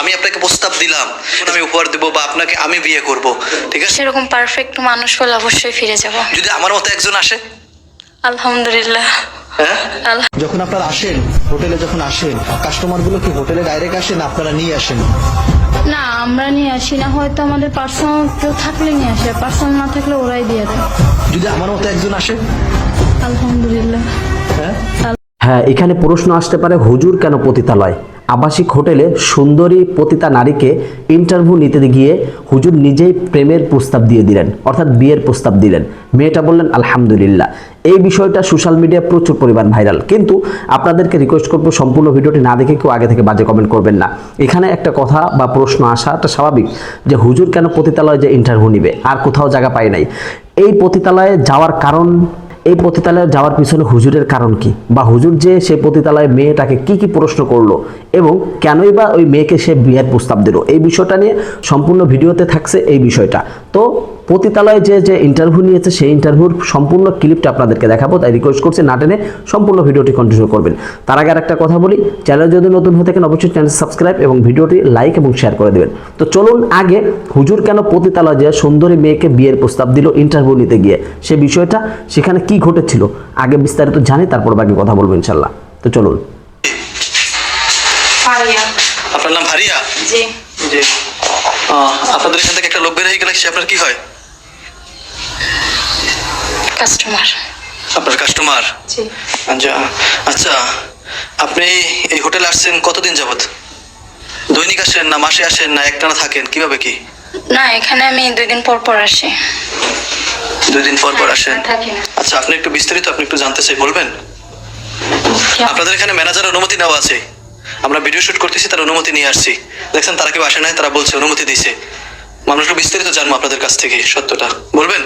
আমি আপনাকে প্রস্তাব দিলাম। আমি উপহার দেবো বা আপনাকে আমি বিয়ে করব। ঠিক আছে? সেরকম পারফেক্ট মানুষ হলে অবশ্যই ফিরে যাব। যদি আমার মতো একজন আসে? আলহামদুলিল্লাহ। হ্যাঁ? যখন আপনারা আসেন হোটেলে যখন আসেন কাস্টমারগুলো কি হোটেলে ডাইরেক্ট আসেন আপনারা নিয়ে আসেন? না আমরা নিয়ে আসি না। হয়তো আমাদের পার্সোনাল কেউ থাকলে নিয়ে আসে পার্সোনাল না থাকলে ওরাই দিয়ে দেয়। যদি আমার মতো একজন আসে? আলহামদুলিল্লাহ। হ্যাঁ? হ্যাঁ এখানে প্রশ্ন আসতে পারে হুজুর কেন পতিতালয়? আবাসিক হোটেলে সুন্দরী পতিতা নারীকে ইন্টারভিউ নিতে গিয়ে হুজুর নিজেই প্রেমের প্রস্তাব দিয়ে দিলেন, অর্থাৎ বিয়ের প্রস্তাব দিলেন। মেয়েটা বললেন, আলহামদুলিল্লাহ। এই বিষয়টা সোশ্যাল মিডিয়া প্রচুর পরিমাণ ভাইরাল কিন্তু আপনাদেরকে রিকোয়েস্ট করব সম্পূর্ণ ভিডিওটি না দেখে কেউ আগে থেকে বাজে কমেন্ট করবেন না। এখানে একটা কথা বা প্রশ্ন আসাটা স্বাভাবিক যে হুজুর কেন পতিতালয়ে যে ইন্টারভিউ নিবে? আর কোথাও জায়গা পায় নাই। এই পতিতালয়ে যাওয়ার কারণ এই পতিতালয়ে যাওয়ার পিছনে হুজুরের কারণ কি? বা হুজুর যে সে পতিতালয়ে মেয়েটাকে কি কি প্রশ্ন করল? এবং কেনই বা ওই মেয়েকে সে বিয়ের প্রস্তাব দিল? এই বিষয়টা নিয়ে সম্পূর্ণ ভিডিওতে থাকছে এই বিষয়টা। তো পতিতালয়ে যে যে ইন্টারভিউ নিয়েছে সেই ইন্টারভিউর সম্পূর্ণ ক্লিপটা আপনাদেরকে দেখাবো। তাই রিকোয়েস্ট করছি না টেনে সম্পূর্ণ ভিডিওটি কন্টিনিউ করবেন। তার আগে আর একটা কথা বলি চ্যানেল যদি নতুন হয়ে থাকেন অবশ্যই চ্যানেল সাবস্ক্রাইব এবং ভিডিওটি লাইক এবং শেয়ার করে দেবেন। তো চলুন আগে হুজুর কেন পতিতালয় যে সুন্দরী মেয়েকে বিয়ের প্রস্তাব দিল ইন্টারভিউ নিতে গিয়ে? সে বিষয়টা সেখানে কি ঘটেছিল? আগে বিস্তারিত জানি তারপর বাকি কথা বলব ইনশাল্লাহ তো চলুন। আপনার নাম ভারিয়া জি। জি। আপনাদের এখান থেকে একটা লোক বের হয়ে গেলে সে আপনার কি হয়? কাস্টমার আপনার কাস্টমার জি। আচ্ছা আচ্ছা আপনি এই হোটেলে আসছেন কতদিন যাবত দৈনিক আসেন না মাসে আসেন না একটানা থাকেন? কীভাবে কি? না এখানে আমি দুই দিন পর পর আসি। দুই দিন পর পর আসেন? আচ্ছা আপনি একটু বিস্তারিত আপনি একটু জানতে চাই বলবেন? আপনাদের এখানে ম্যানেজার অনুমতি নেওয়া আছে। আমরা ভিডিও শুট করতেছি তার অনুমতি নিয়ে আসছি। দেখছেন তারা কেউ আসে নাই তারা বলছে অনুমতি দিছে। মানুষকে বিস্তারিত জানব আপনাদের কাছ থেকে সত্যটা। বলবেন?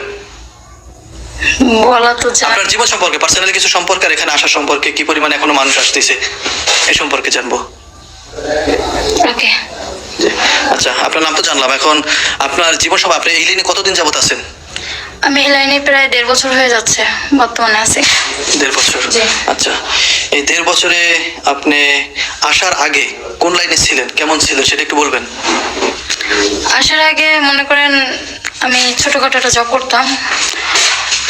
বলা তো যায়। আপনার জীবন সম্পর্কে পার্সোনালি কিছু সম্পর্কে আর এখানে আসা সম্পর্কে কি পরিমাণে এখনও মানুষ আসতেছে? এই সম্পর্কে জানব। ওকে। আচ্ছা আপনার নাম তো জানলাম। এখন আপনার জীবন সব আপনি এই লাইনে কতদিন যাবত আছেন? আমি এই লাইনে প্রায় দেড় বছর হয়ে যাচ্ছে বর্তমানে আছি। দেড় বছর? আচ্ছা এই দেড় বছরে আপনি আসার আগে কোন লাইনে ছিলেন? কেমন ছিলেন সেটা একটু বলবেন। আসার আগে মনে করেন আমি ছোটখাটো একটা জব করতাম।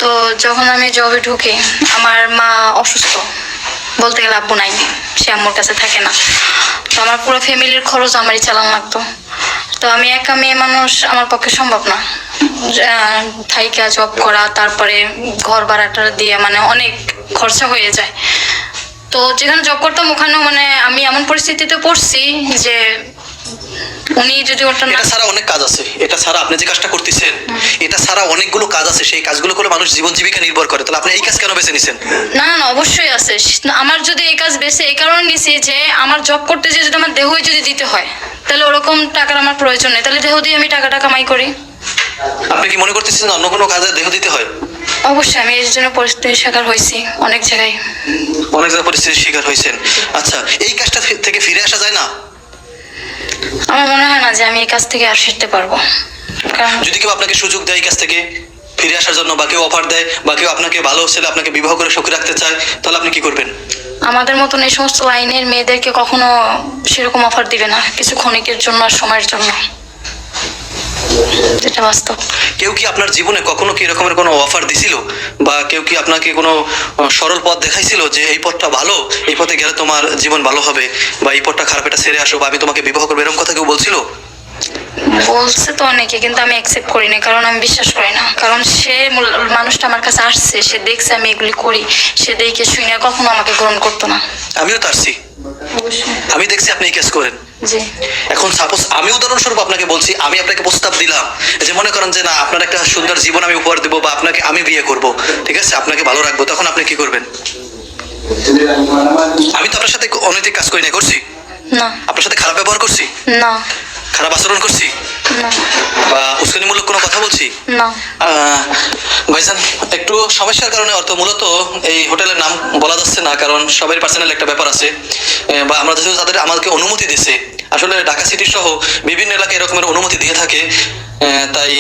তো যখন আমি জবে ঢুকি, আমার মা অসুস্থ। বলতে গেলে আব্বু নাই, সে আম্মুর কাছে থাকে না। তো আমার পুরো ফ্যামিলির খরচ আমারই চালান লাগতো। তো আমি একা মেয়ে মানুষ আমার পক্ষে সম্ভব না। থাইকা জব করা, তারপরে ঘর ভাড়াটা দিয়ে মানে অনেক খরচা হয়ে যায়। তো যেখানে জব করতাম, ওখানেও মানে আমি এমন পরিস্থিতিতে পড়ছি যে উনি যদি ওটা এটা ছাড়া অনেক কাজ আছে। এটা ছাড়া আপনি যে কাজটা করতেছেন এটা ছাড়া অনেকগুলো কাজ আছে। সেই কাজগুলো করে মানুষ জীবন জীবিকা নির্ভর করে। তাহলে আপনি এই কাজ কেন বেছে নিছেন? না না অবশ্যই আছে। আমার যদি এই কাজ বেশি এই কারণে নিছি যে আমার জব করতে যে যদি আমার দেহই যদি দিতে হয় তাহলে ওরকম টাকার আমার প্রয়োজন নেই। তাহলে দেহ দিয়ে আমি টাকাটা কামাই করি। আপনি কি মনে করতেছেন অন্য কোনো কাজে দেহ দিতে হয়? অবশ্যই আমি এর জন্য পরিস্থিতির শিকার হয়েছি অনেক জায়গায়। অনেক জায়গায় পরিস্থিতির শিকার হয়েছেন। আচ্ছা এই কাজটা থেকে ফিরে আসা যায় না? আমার মনে হয় না যে আমি এই কাজ থেকে আর ফিরতে পারব। কারণ যদি কেউ আপনাকে সুযোগ দেয় এই কাজ থেকে ফিরে আসার জন্য বা কেউ অফার দেয় বা কেউ আপনাকে ভালো ছেলে আপনাকে বিবাহ করে সুখী রাখতে চায় তাহলে আপনি কি করবেন? আমাদের মতন এই সমস্ত লাইনের মেয়েদেরকে কখনো সেরকম অফার দিবে না কিছু ক্ষণিকের জন্য আর সময়ের জন্য। এটা বাস্তব। কেউ কি আপনার জীবনে কখনো কি এরকমের কোনো অফার দিছিল? বা কেউ কি আপনাকে কোনো সরল পথ দেখাইছিল যে এই পথটা ভালো এই পথে গেলে তোমার জীবন ভালো হবে বা এই পথটা খারাপ এটা সেরে আসো বা আমি তোমাকে বিবাহ করব এরকম কথা কেউ বলছিল? বলছে তো অনেকে কিন্তু আমি অ্যাকসেপ্ট করি না কারণ আমি বিশ্বাস করি না। কারণ সে মানুষটা আমার কাছে আসছে সে দেখছে আমি এগুলি করি। সে দেখে শুনে কখনো আমাকে গ্রহণ করতো না। আমিও তো আসছি। আমি দেখছি আপনি এই কেস করেন। এখন সাপোজ আমি উদাহরণস্বরূপ আপনাকে বলছি আমি আপনাকে প্রস্তাব দিলাম যে মনে করেন যে না আপনার একটা সুন্দর জীবন আমি উপহার দেবো বা আপনাকে আমি বিয়ে করব। ঠিক আছে? আপনাকে ভালো রাখব। তখন আপনি কি করবেন? আমি তো আপনার সাথে অনৈতিক কাজ করি না করছি? না। আপনার সাথে খারাপ ব্যবহার করছি? না। খারাপ আচরণ করছি? বা উস্কানিমূলক কোনো কথা বলছি? না। ভাইজান একটু সমস্যার কারণে অর্থ মূলত এই হোটেলের নাম বলা যাচ্ছে না কারণ সবাই পার্সোনাল একটা ব্যাপার আছে। বা আমরা যেহেতু তাদের আমাদেরকে অনুমতি দিছে। আসলে ঢাকা সিটি সহ বিভিন্ন এলাকায় এরকমের অনুমতি দিয়ে থাকে। তাই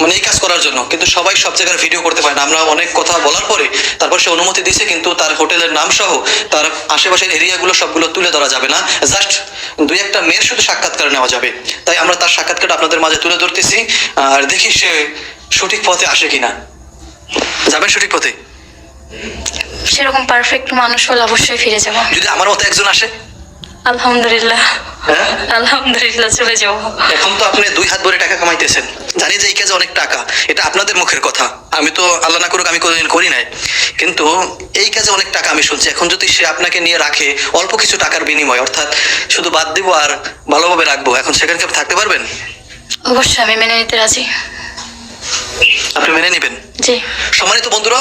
মানে এই কাজ করার জন্য। কিন্তু সবাই সব জায়গায় ভিডিও করতে পারে না। আমরা অনেক কথা বলার পরে তারপর সে অনুমতি দিছে কিন্তু তার হোটেলের নাম সহ তার আশেপাশের এরিয়াগুলো সবগুলো তুলে ধরা যাবে না। জাস্ট দুই একটা মেয়ের শুধু সাক্ষাৎকার নেওয়া যাবে। তাই আমরা তার সাক্ষাৎকার আপনাদের মাঝে তুলে ধরতেছি। আর দেখি সে সঠিক পথে আসে কিনা। যাবেন সঠিক পথে? সেরকম পারফেক্ট মানুষ হলে অবশ্যই ফিরে যাব। যদি আমার মতো একজন আসে? আলহামদুলিল্লাহ। হ্যাঁ? আলহামদুলিল্লাহ চলে যাব এখন তো আপনি দুই হাত ভরে টাকা কামাইতেছেন। জানি যে এই কাজে অনেক টাকা এটা আপনাদের মুখের কথা। আমি তো আল্লাহ না করুক আমি কোনোদিন করি নাই। কিন্তু এই কাজে অনেক টাকা আমি শুনছি। এখন যদি সে আপনাকে নিয়ে রাখে অল্প কিছু টাকার বিনিময় অর্থাৎ শুধু বাদ দিব আর ভালোভাবে রাখব এখন সেখানে কি থাকতে পারবেন? অবশ্যই আমি মেনে নিতে রাজি। আপনি মেনে নেবেন? জি। সম্মানিত বন্ধুরা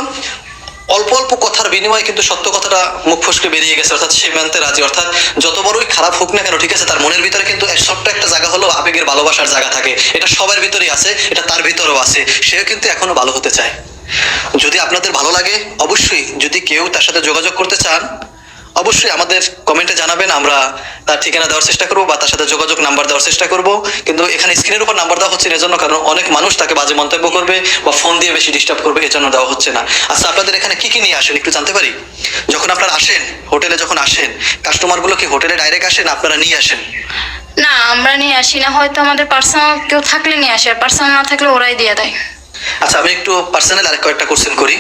অল্প অল্প কথার বিনিময়ে কিন্তু সত্য কথাটা মুখ ফসকে বেরিয়ে গেছে, অর্থাৎ সে মানতে রাজি। অর্থাৎ যত বড়ই খারাপ হোক না কেন, ঠিক আছে, তার মনের ভিতরে কিন্তু ছোট্ট একটা জায়গা হলো আবেগের ভালোবাসার জায়গা থাকে। এটা সবার ভিতরেই আছে, এটা তার ভিতরেও আছে, সেও কিন্তু এখনও ভালো হতে চায়। যদি আপনাদের ভালো লাগে, অবশ্যই যদি কেউ তার সাথে যোগাযোগ করতে চান অবশ্যই আমাদের কমেন্টে জানাবেন, আমরা তার ঠিকানা দেওয়ার চেষ্টা করব বা তার সাথে যোগাযোগ নাম্বার দেওয়ার চেষ্টা করব। কিন্তু এখানে স্ক্রিনের উপর নাম্বার দেওয়া হচ্ছে এজন্য কারণ অনেক মানুষ তাকে বাজে মন্তব্য করবে বা ফোন দিয়ে বেশি ডিস্টার্ব করবে, এজন্য দেওয়া হচ্ছে না। আচ্ছা আপনাদের এখানে কি কি নিয়ে আসেন একটু জানতে পারি? যখন আপনারা আসেন, হোটেলে যখন আসেন কাস্টমারগুলো কি হোটেলে ডাইরেক্ট আসেন, আপনারা নিয়ে আসেন? না, আমরা নিয়ে আসি না, হয়তো আমাদের পার্সোনাল কেউ থাকলে নিয়ে আসে, আর পার্সোনাল না থাকলে ওরাই দিয়ে দেয়। আচ্ছা আমি একটু পার্সোনাল আরেক কয়েকটা কোশ্চেন করি।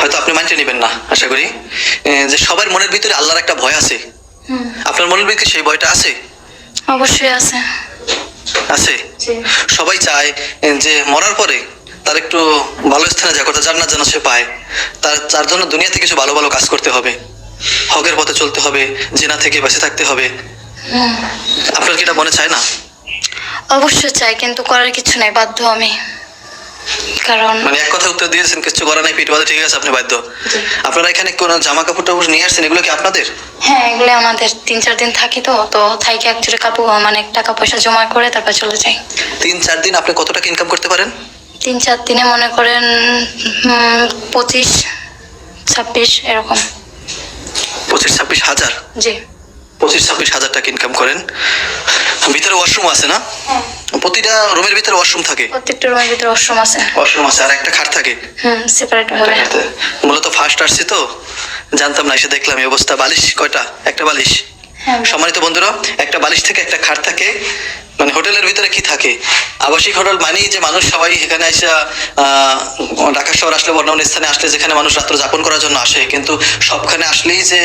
হয়তো আপনি মানতে নেবেন না আশা করি। যে সবার মনের ভিতরে আল্লাহর একটা ভয় আছে। আপনার মনের ভিতরে সেই ভয়টা আছে? অবশ্যই আছে। আছে। সবাই চায় যে মরার পরে তার একটু ভালো স্থানে যা করতে জান্নাত যেন সে পায়। তার তার জন্য দুনিয়াতে কিছু ভালো ভালো কাজ করতে হবে। হকের পথে চলতে হবে জেনা থেকে বেঁচে থাকতে হবে। আপনার কি এটা মনে চায় না? অবশ্যই চাই কিন্তু করার কিছু নাই বাধ্য আমি। কারণ মানে এক কথা উত্তর দিয়েছেন কিছু করা নাই পিঠ বাদে ঠিক আছে আপনি বাধ্য। আপনারা এখানে কোনো জামা কাপড় টাপড় নিয়ে আসছেন এগুলো কি আপনাদের? হ্যাঁ এগুলো আমাদের তিন চার দিন থাকি তো তো থাইকে একজোড়ে কাপড় মানে টাকা পয়সা জমা করে তারপর চলে যাই। তিন চার দিন আপনি কত টাকা ইনকাম করতে পারেন? তিন চার দিনে মনে করেন পঁচিশ ছাব্বিশ এরকম। পঁচিশ ছাব্বিশ হাজার? জি। পঁচিশ ছাব্বিশ হাজার টাকা ইনকাম করেন। ভিতরে ওয়াশরুম আছে না? হ্যাঁ। প্রতিটা রুমের ভিতরে ওয়াশরুম থাকে। প্রত্যেকটা রুমের ভিতরে ওয়াশরুম আছে। ওয়াশরুম আছে আর একটা খাট থাকে। হুম সেপারেট ভাবে মূলত ফার্স্ট আসছি তো জানতাম না এসে দেখলাম এই অবস্থা। বালিশ কয়টা? একটা বালিশ। হ্যাঁ। সম্মানিত বন্ধুরা একটা বালিশ থেকে একটা খাট থাকে মানে হোটেলের ভিতরে কি থাকে? আবাসিক হোটেল মানেই যে মানুষ সবাই এখানে এসে ঢাকা শহর আসলে বর্ণমান স্থানে আসলে যেখানে মানুষ রাত্র যাপন করার জন্য আসে। কিন্তু সবখানে আসলেই যে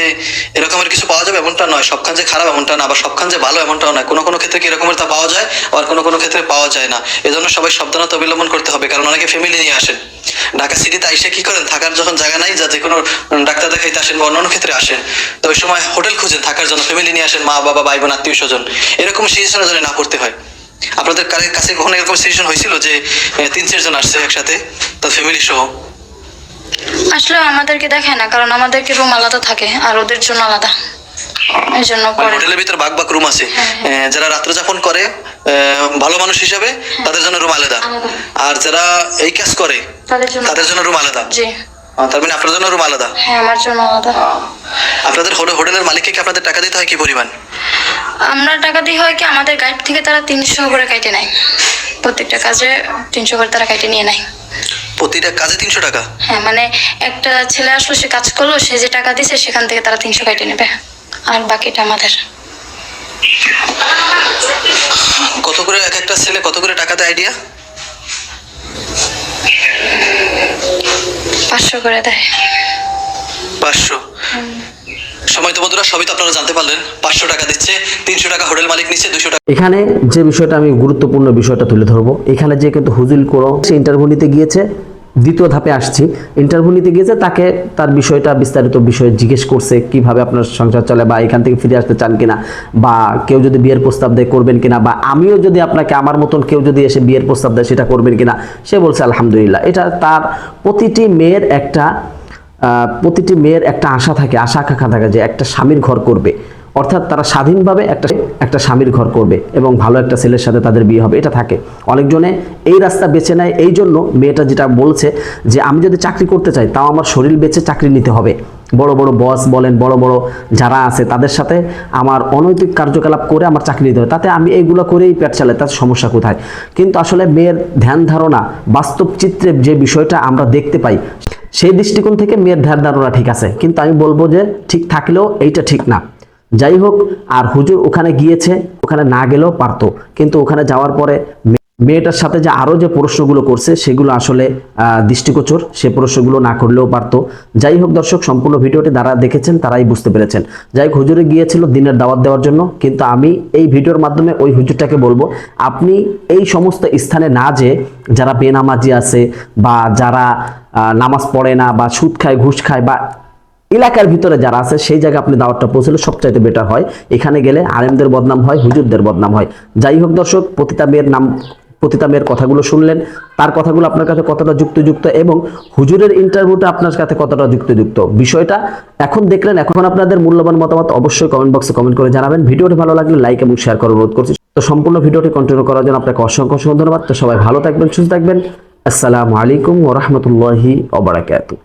এরকমের কিছু পাওয়া যাবে এমনটা নয়। সবখান যে খারাপ এমনটা না বা সবখান যে ভালো এমনটাও নয়। কোনো কোনো ক্ষেত্রে কি এরকমের তা পাওয়া যায়? আবার কোনো কোনো ক্ষেত্রে পাওয়া যায় না। এজন্য সবাই সাবধানতা অবলম্বন করতে হবে। কারণ অনেকে ফ্যামিলি নিয়ে আসেন ঢাকা সিটিতে আইসে কি করেন? থাকার যখন জায়গা নাই, যাতে কোনো ডাক্তার দেখাইতে আসেন বা অন্যান্য ক্ষেত্রে আসেন, তো ওই সময় হোটেল খুঁজেন, থাকার জন্য ফ্যামিলি নিয়ে আসেন, মা, বাবা ভাই বোন আত্মীয় স্বজন এরকম সিচুয়েশনে যেন না করতে হয়, আপনাদের কারে- কাছে কখনো এরকম সিচুয়েশন হয়েছিল যে তিন চারজন আসছে একসাথে তার ফ্যামিলি সহ? আসলে আমাদেরকে দেখায় না, কারণ আমাদেরকে রুম আলাদা থাকে, আর ওদের জন্য আলাদা। হোটেলের ভিতরে বাগ বাগ রুম আছে। যারা রাত্র যাপন করে ভালো মানুষ হিসাবে তাদের জন্য রুম আলাদা। আর যারা এই কাজ করে তাদের জন্য। রুম আলাদা। তার মানে আপনার জন্য রুম আলাদা? হ্যাঁ আমার জন্য আলাদা। আপনাদের হোটেলের মালিককে কি আপনাদের টাকা দিতে হয় কি পরিমাণ? আমরা টাকা দিই হয় কি আমাদের গাইড থেকে তারা তিনশো করে কেটে নেয়। প্রত্যেকটা কাজে তিনশো করে তারা কেটে নিয়ে নেয়। প্রতিটা কাজে তিনশো টাকা? হ্যাঁ মানে একটা ছেলে আসলো সে কাজ করল সে যে টাকা দিছে সেখান থেকে তারা তিনশো কেটে নেবে। আর বাকিটা আমাদের। কত করে এক একটা ছেলে কত করে টাকা দেয় আইডিয়া? পাঁচশো করে দেয়। পাঁচশো। সময় তো বন্ধুরা সবই তো আপনারা জানতে পারলেন। পাঁচশো টাকা দিচ্ছে তিনশো টাকা হোটেল মালিক নিচ্ছে দুশো টাকা এখানে যে বিষয়টা আমি গুরুত্বপূর্ণ বিষয়টা তুলে ধরবো এখানে যে কিন্তু হুজুল করো সে ইন্টারভিউ নিতে গিয়েছে দ্বিতীয় ধাপে আসছি। ইন্টারভিউ নিতে গিয়েছে তাকে তার বিষয়টা বিস্তারিত বিষয়ে জিজ্ঞেস করছে, কীভাবে আপনার সংসার চলে বা এখান থেকে ফিরে আসতে চান কিনা, বা কেউ যদি বিয়ের প্রস্তাব দেয় করবেন কিনা, বা আমিও যদি আপনাকে আমার মতন কেউ যদি এসে বিয়ের প্রস্তাব দেয় সেটা করবেন কিনা, সে বলছে, আলহামদুলিল্লাহ। এটা তার প্রতিটি মেয়ের একটা প্রতিটি মেয়ের একটা আশা থাকে, আশা আকাঙ্ক্ষা থাকে যে একটা স্বামীর ঘর করবে। অর্থাৎ তারা স্বাধীনভাবে একটা একটা স্বামীর ঘর করবে এবং ভালো একটা ছেলের সাথে তাদের বিয়ে হবে, এটা থাকে। অনেকজনে এই রাস্তা বেছে নেয়, এই জন্য মেয়েটা যেটা বলছে যে, আমি যদি চাকরি করতে চাই, তাও আমার শরীর বেঁচে চাকরি নিতে হবে। বড় বড় বস বলেন, বড় বড় যারা আছে, তাদের সাথে আমার অনৈতিক কার্যকলাপ করে আমার চাকরি দিতে হবে। তাতে আমি এইগুলো করেই পেট চালাই, তার সমস্যা কোথায়? কিন্তু আসলে মেয়ের ধ্যান ধারণা, বাস্তব চিত্রে যে বিষয়টা আমরা দেখতে পাই, সেই দৃষ্টিকোণ থেকে মেয়ের ধ্যান ধারণা ঠিক আছে। কিন্তু আমি বলব যে, ঠিক থাকলেও এইটা ঠিক না। যাই হোক আর হুজুর ওখানে গিয়েছে, ওখানে না গেলেও পারতো। কিন্তু ওখানে যাওয়ার পরে মেয়েটার সাথে যে আরও যে প্রশ্নগুলো করছে, সেগুলো আসলে দৃষ্টিগোচর। সে প্রশ্নগুলো না করলেও পারতো। যাই হোক দর্শক, সম্পূর্ণ ভিডিওটি যারা দেখেছেন, তারাই বুঝতে পেরেছেন। যাই হোক, হুজুরে গিয়েছিল দিনের দাওয়াত দেওয়ার জন্য। কিন্তু আমি এই ভিডিওর মাধ্যমে ওই হুজুরটাকে বলব, আপনি এই সমস্ত স্থানে না যে যারা বেনামাজি আছে বা যারা নামাজ পড়ে না বা সুদ খায়, ঘুষ খায় বা এলাকার ভিতরে যারা আছে, সেই জায়গায় আপনি দাওয়াতটা পৌঁছলে সবচাইতে বেটার হয়। এখানে গেলে আলেমদের বদনাম হয়, হুজুরদের বদনাম হয়। যাই হোক দর্শক, পতিতা মেয়ের নাম, পতিতা মেয়ের কথাগুলো শুনলেন। তার কথাগুলো আপনার কাছে কতটা যুক্তিযুক্ত এবং হুজুরের ইন্টারভিউটা আপনার কাছে কতটা যুক্তিযুক্ত? বিষয়টা এখন দেখলেন, এখন আপনাদের মূল্যবান মতামত অবশ্যই কমেন্ট বক্সে কমেন্ট করে জানাবেন। ভিডিওটি ভালো লাগলে লাইক এবং শেয়ার করার অনুরোধ করছি। তো সম্পূর্ণ ভিডিওটি কন্টিনিউ করার জন্য আপনাকে অসংখ্য অসংখ্য ধন্যবাদ। তো সবাই ভালো থাকবেন, সুস্থ থাকবেন। আসসালামু আলাইকুম ওরহমতুল্লাহি ওবরাকাতু